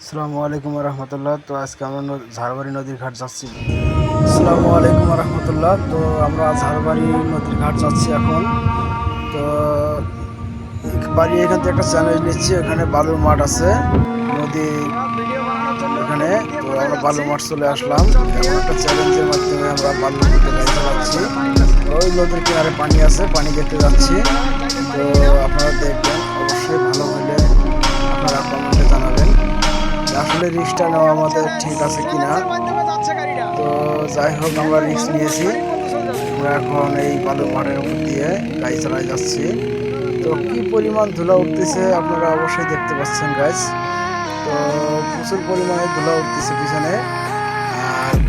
আসসালামু আলাইকুম রহমতুল্লাহ তো আজকে আমরা ঝাড়বাড়ি নদীর ঘাট যাচ্ছি। আসসালামু আলাইকুম রহমতুল্লাহ তো আমরা ঝাড়বাড়ি নদীর ঘাট যাচ্ছি এখন। তো বাড়ি এখান থেকে একটা চ্যালেঞ্জ নিচ্ছি, ওখানে বালুর মাঠ আছে। নদী এখানে। তো আমরা বালুর মাঠ চলে আসলাম। এখন একটা চ্যালেঞ্জের মাধ্যমে আমরা বালুর মাঠে গাড়ি চালাচ্ছি। ওই নদীর কিনারে পানি আছে, পানি দেখতে যাচ্ছি। তো আপনারা দেখবেন আসলে রিক্সটা নেওয়া আমাদের ঠিক আছে কিনা। তো যাই হোক, আমরা রিক্স নিয়েছি। আমরা এখন এই বালু মাঠের উপর দিয়ে গাড়ি চালাই যাচ্ছি। তো কী পরিমাণ ধুলা উঠতেছে আপনারা অবশ্যই দেখতে পাচ্ছেন গাছ তো প্রচুর পরিমাণে ধুলা উঠতেছে পিছনে।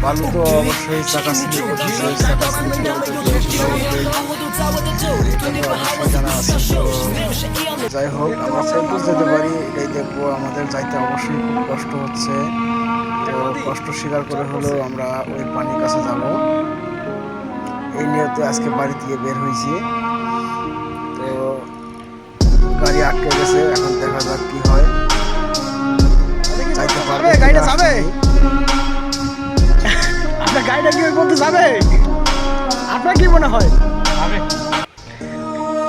বালু তো অবশ্যই যাই হোক আমরা সেলফুস যেতে পারি। এটাই দেখব আমাদের যাইতে অবশ্যই খুব কষ্ট হচ্ছে। তো কষ্ট স্বীকার করে হলেও আমরা ওই পানির কাছে যাব। এই নিয়তে আজকে বাড়ি দিয়ে বের হয়েছি। তো গাড়ি আটকে গেছে এখন দেখা যাক কি হয়। মনে হয়?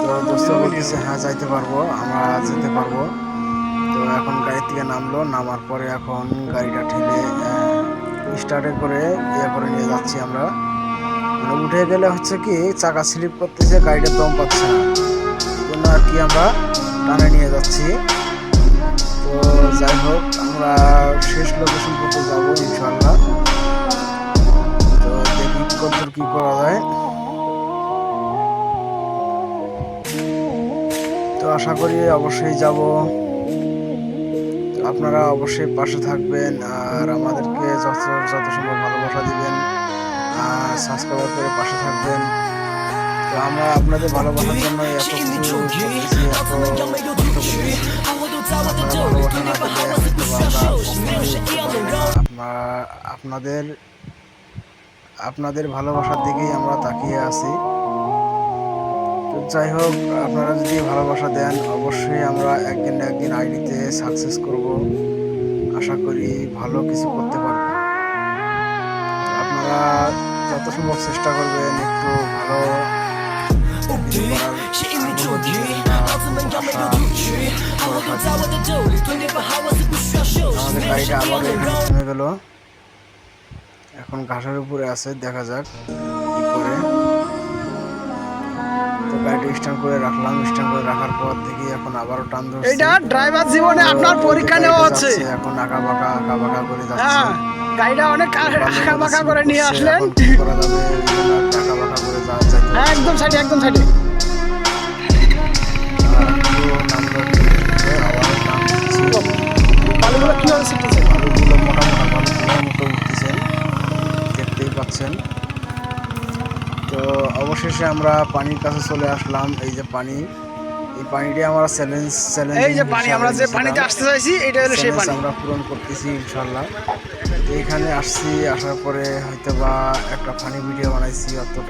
তো দোস্ত বলতেছে হ্যাঁ যাইতে পারব আমরা যেতে পারব। তো এখন গাড়ি থেকে নামলো নামার পরে এখন গাড়িটা ঠেলে স্টার্টে করে ইয়ে করে নিয়ে যাচ্ছি আমরা। মানে উঠে গেলে হচ্ছে কি চাকা স্লিপ করতেছে গাড়িটা দম পাচ্ছে না। জন্য আর কি আমরা টানে নিয়ে যাচ্ছি। তো যাই হোক আমরা শেষ লোকেশন পর্যন্ত যাব ইনশাল্লাহ তো দেখি কত কি করা যায়। তো আশা করি অবশ্যই যাব আপনারা অবশ্যই পাশে থাকবেন আর আমাদেরকে যত যত সম্ভব ভালোবাসা দিবেন সাবস্ক্রাইব করে পাশে থাকবেন তো আমরা আপনাদের ভালোবাসার জন্য এত কিছু আপনাদের আপনাদের ভালোবাসার দিকেই আমরা তাকিয়ে আছি যাই হোক, আপনারা যদি ভালোবাসা দেন, অবশ্যই আমরা একদিন না একদিন আইডিতে সাকসেস করব। আশা করি ভালো কিছু করতে পারব। আপনারা যত সম্ভব চেষ্টা করবেন একটু ভালো। আমাদের গাড়িটা এখন ঘাসের উপরে আছে, দেখা যাক। গাড়িটা স্ট্যান্ড করে রাখলাম স্ট্যান্ড করে রাখার পর দেখি এখন আবারও টান ধরছে। এইটা ড্রাইভার জীবনে আপনার পরীক্ষা নেওয়া হচ্ছে। এখন আঁকা বাঁকা আঁকা বাঁকা করে যাচ্ছে। হ্যাঁ গাড়িটা অনেক আঁকা বাঁকা করে নিয়ে আসলেন। করা যাবে ওই জন্য আর আঁকা বাঁকা করে যাওয়া যাইতে হ্যাঁ একদম সাইডে একদম সাইডে। বালুগুলো কীভাবে শিখতেছে আলুগুলো মোটা মোটা মতো উঠতেছেন দেখতেই পাচ্ছেন। অবশেষে আমরা পানির কাছে চলে আসলাম। এই যে পানি এই পানিটি আমরা চ্যালেঞ্জ চ্যালেঞ্জ এই যে পানি আমরা যে পানিতে আসতে চাইছি এটা হলো সেই পানি। আমরা পূরণ করতেছি ইনশাআল্লাহ। এইখানে এখানে আসছি আসার পরে হয়তো বা একটা ফানি ভিডিও বানাইছি অতটা